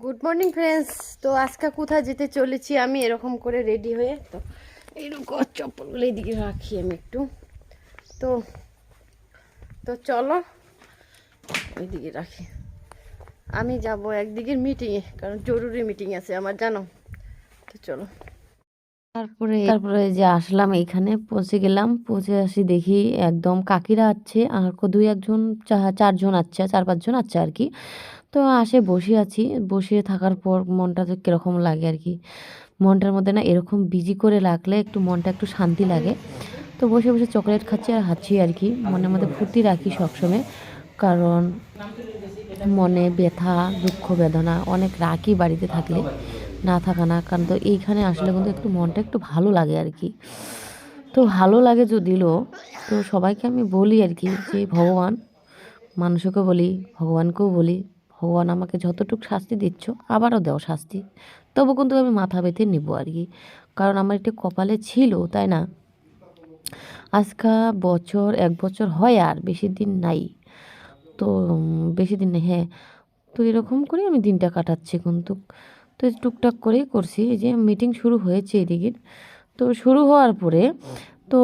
Good morning friends তো আজকে কোথায় যেতে চলেছি আমি এরকম করে রেডি হয়ে, তো এইরকম চপ্পলগুলো এইদিকে রাখি আমি একটু। তো তো চলো ওইদিকে রাখি। আমি যাব একদিকের মিটিংয়ে কারণ জরুরি মিটিং আছে আমার, জানো? তো চলো। তারপরে তারপরে যে আসলাম এখানে পৌঁছে গেলাম, পৌঁছে আসি দেখি একদম কাকিরা আছে, আর দুই একজন চারজন আছে, চার পাঁচজন আছে আর কি। তো আসে বসে আছি। বসে থাকার পর মনটা তো কীরকম লাগে আর কি। মনটার মধ্যে না এরকম বিজি করে রাখলে একটু মনটা একটু শান্তি লাগে। তো বসে বসে চকলেট খাচ্ছি আর হাঁচি আর কি। মনের মধ্যে ফুর্তি রাখি সবসময়। কারণ মনে ব্যথা, দুঃখ বেদনা অনেক রাখি বাড়িতে থাকলে। না থাকা না, কারণ তো এইখানে আসলে কিন্তু একটু মনটা একটু ভালো লাগে আর কি। তো ভালো লাগে যদিও, তো সবাইকে আমি বলি আর কি যে ভগবান মানুষকে বলি, ভগবানকেও বলি। ভগবান আমাকে যতটুকু শাস্তি দিচ্ছ, আবারও দাও শাস্তি। তবু কিন্তু আমি মাথা বেঁধে নিব আর কি। কারণ আমার একটু কপালে ছিল, তাই না? আজকা বছর, এক বছর হয় আর বেশি দিন নাই। তো, বেশি দিন নেই হ্যাঁ। তো এরকম করে আমি দিনটা কাটাচ্ছি কিন্তু। তো টুকটাক করেই করছি যে মিটিং শুরু হয়েছে এদিকে। তো শুরু হওয়ার পরে, তো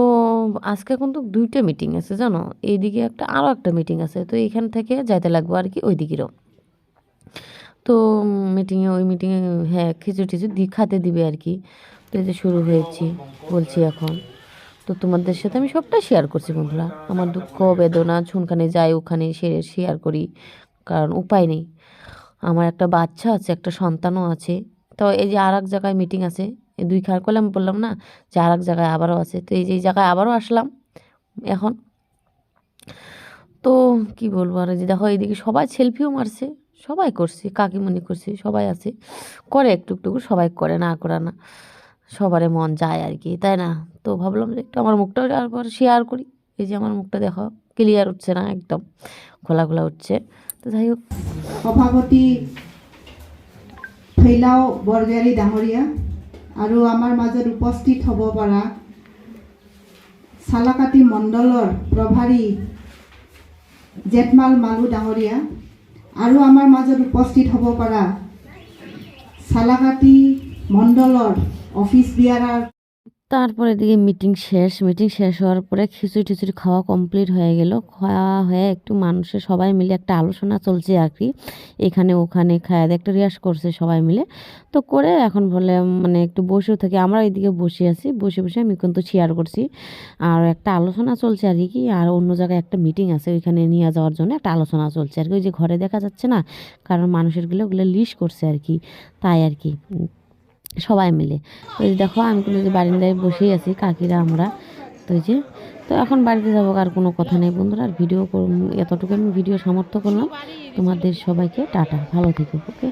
আজকে কিন্তু দুইটা মিটিং আছে, জানো? এইদিকে একটা আরও একটা মিটিং আছে, তো এখান থেকে যাইতে লাগবো আর কি ওই দিকেরও তো মিটিংয়ে ওই মিটিংয়ে হ্যাঁ খিচুড়ি টিচুড়ি দি খাতে দিবে আর কি। তো এই যে শুরু হয়েছি, বলছি এখন। তো তোমাদের সাথে আমি সবটা শেয়ার করছি বন্ধুরা। আমার দুঃখ, বেদনা ছুনখানে যাই, ওখানে সে শেয়ার করি, কারণ উপায় নেই। আমার একটা বাচ্চা আছে, একটা সন্তানও আছে। তো এই যে আর এক জায়গায় মিটিং আছে, এই দুই খার করলাম বললাম না, যে আর এক জায়গায় আবারও আছে। তো এই যে এই জায়গায় আবারও আসলাম, এখন। তো কি বলব আর যে দেখো, এইদিকে সবাই সেলফিও মারছে। সবাই করছে, কাকিমণি করছে, সবাই আছে। করে একটু একটু সবাই করে না করে না। সবারে মন যায় আর কি, তাই না? তো ভাবলাম যে একটু আমার মুখটাও তারপর শেয়ার করি। এই যে আমার মুখটা দেখো ক্লিয়ার উঠছে না একদম, খোলা খোলা উঠছে। তো যাই হোক। সভাপতি ফেলাও বৰগোহাঁই ডাঙৰীয়া আৰু আমাৰ মাজত উপস্থিত হ'ব পৰা চালাকাটি মণ্ডলৰ প্ৰভাৰী জেঠমাল মালু ডাঙৰীয়া। আৰু আমাৰ মাজত উপস্থিত হ'ব পৰা চালাকাটি মণ্ডলৰ অফিচ বিয়াৰাৰ তারপরে দিকে মিটিং শেষ। মিটিং শেষ হওয়ার পরে খিচুড়ি টিচুড়ি খাওয়া কমপ্লিট হয়ে গেল। খাওয়া হয়ে একটু মানুষের সবাই মিলে একটা আলোচনা চলছে আর কি। এখানে ওখানে খায় একটা রিয়াস করছে সবাই মিলে। তো করে এখন বলে মানে একটু বসেও থাকি। আমরা এইদিকে বসে আছি। বসে বসে আমি কিন্তু শেয়ার করছি। আর একটা আলোচনা চলছে আর কি। আর অন্য জায়গায় একটা মিটিং আছে, ওইখানে নিয়ে যাওয়ার জন্য একটা আলোচনা চলছে আর কি। ওই যে ঘরে দেখা যাচ্ছে না, কারণ মানুষেরগুলো ওগুলো লিস্ট করছে আর কি। তাই আর কি। সবাই মিলে। ওই যে দেখো, আমি কিন্তু যে বারিন্দায় বসেই আছি, কাকিরা, আমরা। তো যে, তো এখন বাড়িতে যাব, আর কোনো কথা নেই বন্ধুরা, আর ভিডিও এতটুকু আমি ভিডিও সামর্থ্য করলাম। তোমাদের সবাইকে টাটা, ভালো থেকো, ওকে?